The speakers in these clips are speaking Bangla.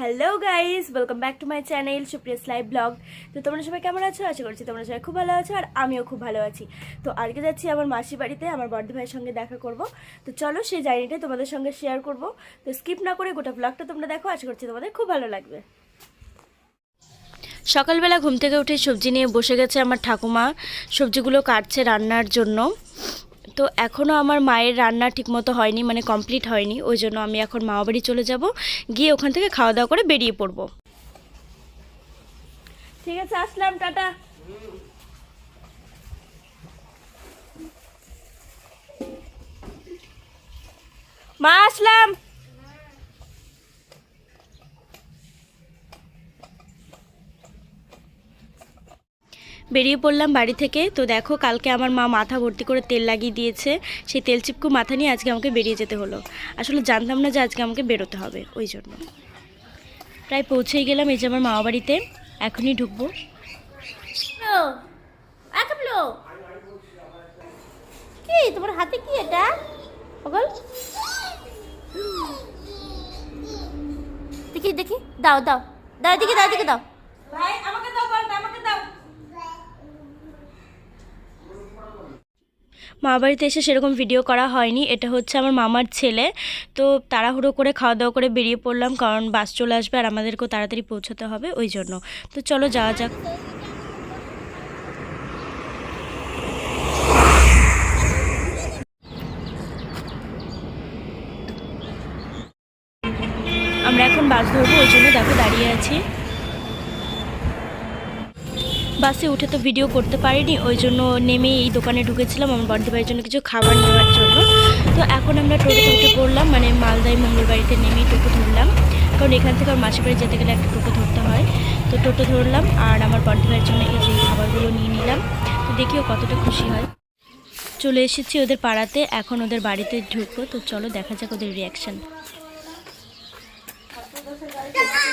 Hello guys welcome back to my channel Supriya's live blog তো তোমরা সবাই কেমন আছো? আশা করছি তোমরা সবাই খুব ভালো আছো, আর আমিও খুব ভালো আছি। তো আজকে যাচ্ছি আমার মাসি বাড়িতে, আমার বড়দি ভাইয়ের সঙ্গে দেখা করব। তো চলো সেই জার্নিটাই তোমাদের সঙ্গে শেয়ার করব। তো স্কিপ না করে গোটা ব্লগটা তোমরা দেখো, আশা করছি তোমাদের খুব ভালো লাগবে। সকালবেলা ঘুম থেকে উঠে সবজি নিয়ে বসে গেছে আমার ঠাকুমা। সবজিগুলো কাটছে রান্নার জন্য। তো এখনও আমার মায়ের রান্না ঠিকমতো হয়নি মানে কমপ্লিট হয়নি। ওই জন্য আমি এখন মামা বাড়ি চলে যাব, গিয়ে ওখান থেকে খাওয়া দাওয়া করে বেরিয়ে পড়ব। ঠিক আছে, আসলাম, টাটা। মা, আসলাম। বেরিয়ে পড়লাম বাড়ি থেকে। তো দেখো, কালকে আমার মা মাথা ভর্তি করে তেল লাগিয়ে দিয়েছে। সেই তেল চিপকু মাথা নিয়ে আজকে আমাকে বেরিয়ে যেতে হলো। আসলে জানতাম না যে আজকে আমাকে বেরোতে হবে, ওই জন্য। প্রায় পৌঁছেই গেলাম এই যে আমার মামা বাড়িতে। এখনই ঢুকবো। কি, তোমার হাতে কি এটা? দেখি দেখি, দাও দাও। দাও এদিকে দাও এদিকে, দাও। মামা বাড়িতে এসে সেরকম ভিডিও করা হয়নি। এটা হচ্ছে আমার মামার ছেলে। তো তাড়াহুড়ো করে খাওয়া দাওয়া করে বেরিয়ে পড়লাম কারণ বাস চলে আসবে আর আমাদেরকেও তাড়াতাড়ি পৌঁছতে হবে, ওই জন্য। তো চলো যাওয়া যাক। আমরা এখন বাস ধরবো, ওই জন্য দেখো দাঁড়িয়ে আছি। বাসে উঠে তো ভিডিও করতে পারিনি, ওই জন্য নেমে এই দোকানে ঢুকেছিলাম, আমার ভাইয়ের জন্য কিছু খাবার নেওয়ার জন্য। তো এখন আমরা টোটোতে উঠে পড়লাম মানে মালদায় মঙ্গলবাড়িতে নেমেই টোটো ধরলাম। কারণ এখান থেকে আমার মাসির বাড়ি যেতে গেলে একটা টোটো ধরতে হয়। তো টোটো ধরলাম আর আমার ভাইয়ের জন্য এই যে খাবারগুলো নিয়ে নিলাম। তো দেখিও কতটা খুশি হয়। চলে এসেছি ওদের পাড়াতে, এখন ওদের বাড়িতে ঢুকবো। তো চলো দেখা যাক ওদের রিয়াকশান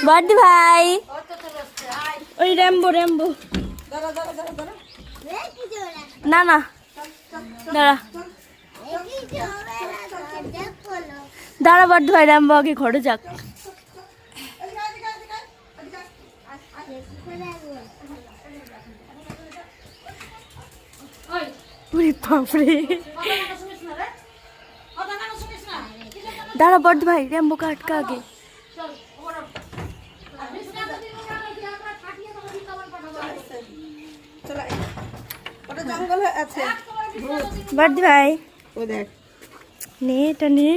বর্দি ভাই! ওই র্যাম্বো র্যাম্বো। না না। দাঁড়া। দাঁড়া বর্দ ভাই র্যাম্বো আগে ঘরে যাক। বাপরে। দাঁড়া বর্দ ভাই র্যাম্বো কাটকা আগে। জঙ্গল আছে। বর্দ ভাই। ও দেখ। নে এটা নে।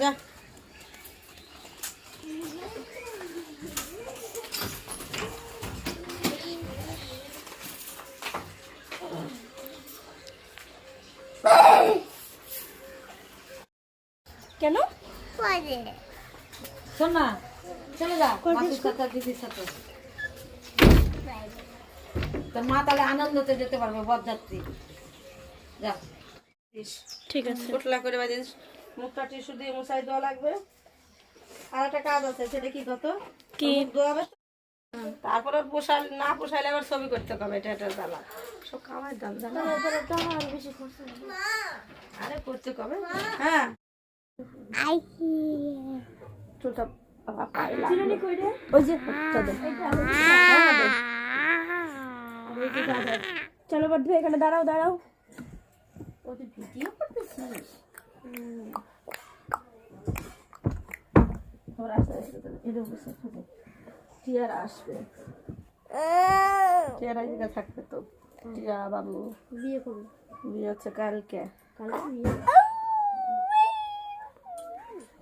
যা। কেন? শোন না চলে যা। মাসির সাথে দিদির সাথে। তোর মা তাহলে আনন্দতে যেতে পারবে বরযাত্রী। যা। ঠিক আছে। পোটলা করে বাজিস মুখটা টিস্যু দিয়ে মশাই দেওয়া লাগবে। আর একটা কাজ আছে সেটা কি কত? কি? ধোয়াবে তো? তারপরে পোষাল না পোষাইলে আবার ছবি করতে হবে এটা এটা জ্বালা। সব খাওয়ার দাম জানা? আরে করতে কবে? হ্যাঁ। চুলটা ওই যে চলো বর্দ ভাই এখানে দাঁড়াও দাঁড়াও। তোর আসতে আসতে তো এরকম বসে থাকে। টিয়ার আসবে। টিয়ার আজকে থাকবে তো। টিয়া বাবু। বিয়ে করব। বিয়ে হচ্ছে কালকে। কালকে বিয়ে।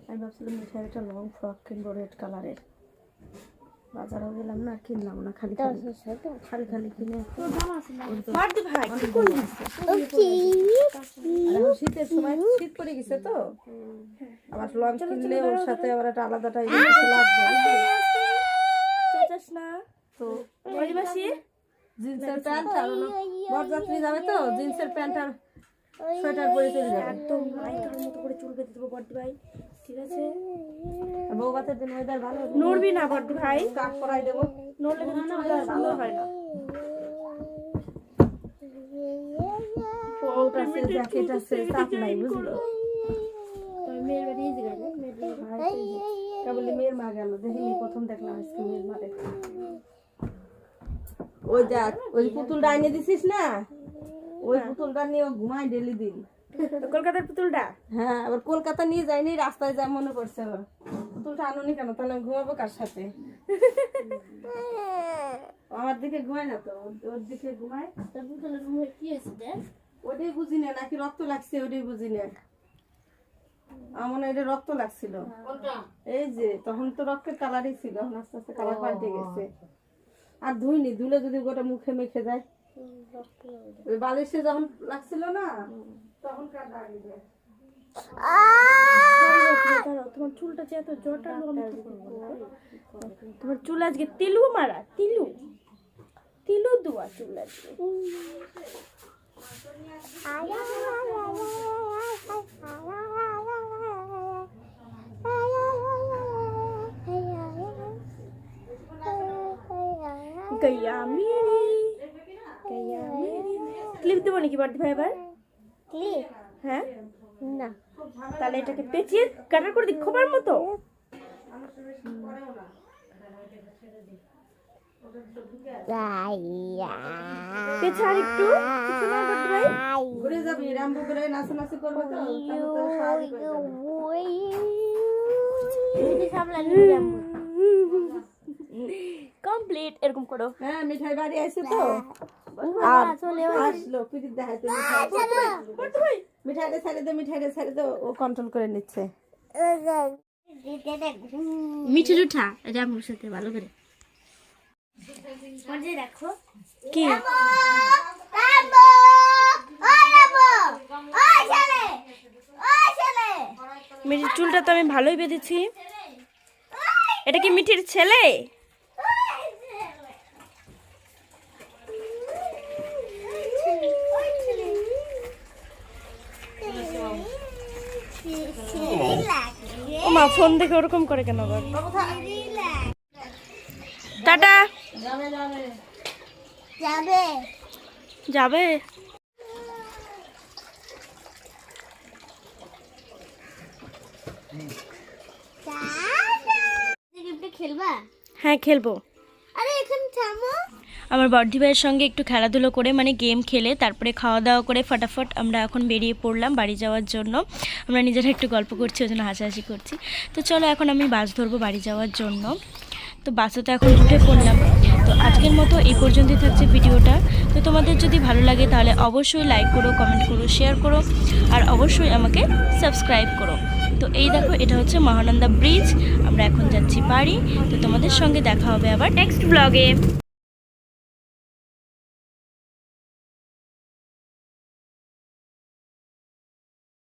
আমি ভাবছিলাম মিঠাই একটা লং ফ্রক কিনবো রেড কালারের। বাজারেও গেলাম না কিনলাম না খালি খালি। খালি কিনে শীতের সময় শীত পড়ে গেছে তো। আবার লং কিনলে ওর সাথে আবার একটা আলাদা টাইপের কিছু লাগবে চেঁচাস না। তো জিন্সের প্যান্ট বরযাত্রী যাবে তো? জিন্সের প্যান্ট আর সোয়েটার পরে চলে যাবে। একদম আইটার মতো করে চুল বেঁধে দেবো ভাই। ঠিক আছে? বউ ভাতের দিন ওয়েদার ভালো নড়বি না ভাই। কাক পরাই দেবো। নড়লে কিন্তু চুলটা সুন্দর হয় না। কোট আছে জ্যাকেট আছে চাপ নাই বুঝলো? মেয়ের বাড়ি এই জায়গায় মেয়ের বাড়ি আর এই মা গেল দেখিনি প্রথম দেখলাম মারে ওই দেখ ওই পুতুলটা এনে দিছিস না? ওই পুতুলটা নিয়ে ঘুমায় ডেলি দিন। কলকাতার পুতুলটা? হ্যাঁ আবার কলকাতা নিয়ে যায়নি রাস্তায় যা মনে পড়ছে আবার। পুতুলটা আনুনি কেন? তাহলে ঘুমাবো কার সাথে? আমার দিকে ঘুমায় না তো ওর- দিকে ঘুমায়। তোর পুতুলের মুখে কি হয়েছে দেখ? ওটাই বুঝি না নাকি রক্ত লাগছে ওটাই বুঝি না। আমার এটা রক্ত লাগছিল। এই যে তখন তো রক্তের কালারই ছিল এখন আস্তে আস্তে কালার পাল্টে গেছে। আর ধুইনি ধুলে যদি গোটা মুখে মেখে যায়। ওই বালিশে যখন লাগছিল না তখন কার দাগে তোমার চুলটা যে এত জটালো? তোমার চুল আজকে তিলু মারা তিলু তিলু দুয়া চুল আজকে গইয়া মেরি মেরি ক্লিপ দেবো নাকি বার্থডে ভাই ক্লিপ হ্যাঁ? না। তাহলে এটাকে পেঁচিয়ে কাটার করে দিই খোবার মতো? একটু ঘুরে যাবি রামবু করে নাচানাচি করব তো। সামলানি কমপ্লিট এরকম করো। হ্যাঁ মিঠাই বাড়ি আছে তো। আর চলে আসলো পিঠির দেখাইতে মিঠাই মিঠাইটা ছেড়ে দে মিঠাইটা ছেড়ে দে ও কন্ট্রোল করে নিচ্ছে। মিঠুর উঠা রামুর সাথে ভালো করে। দেখো। কি? মিঠির চুলটা তো আমি ভালোই বেঁধেছি। এটা কি মিঠির ছেলে ও মা ফোন দেখে ওরকম করে কেন টাটা। যাবে। যাবে? খেলবা? হ্যাঁ খেলব। আমার বর্ধি ভাইয়ের সঙ্গে একটু খেলাধুলো করে মানে গেম খেলে, তারপরে খাওয়া দাওয়া করে ফটাফট আমরা এখন বেরিয়ে পড়লাম বাড়ি যাওয়ার জন্য। আমরা নিজেরা একটু গল্প করছি, ওই জন্য হাসাহাসি করছি। তো চলো এখন আমি বাস ধরবো বাড়ি যাওয়ার জন্য। তো বাসে তো এখন উঠে পড়লাম। তো আজকের মতো এই পর্যন্তই থাকছে ভিডিওটা। তো তোমাদের যদি ভালো লাগে তাহলে অবশ্যই লাইক করো কমেন্ট করো শেয়ার করো, আর অবশ্যই আমাকে সাবস্ক্রাইব করো। তো এই দেখো, এটা হচ্ছে মহানন্দা ব্রিজ আমরা এখন যাচ্ছি বাড়ি। তো তোমাদের সঙ্গে দেখা হবে আবার নেক্সট ব্লগে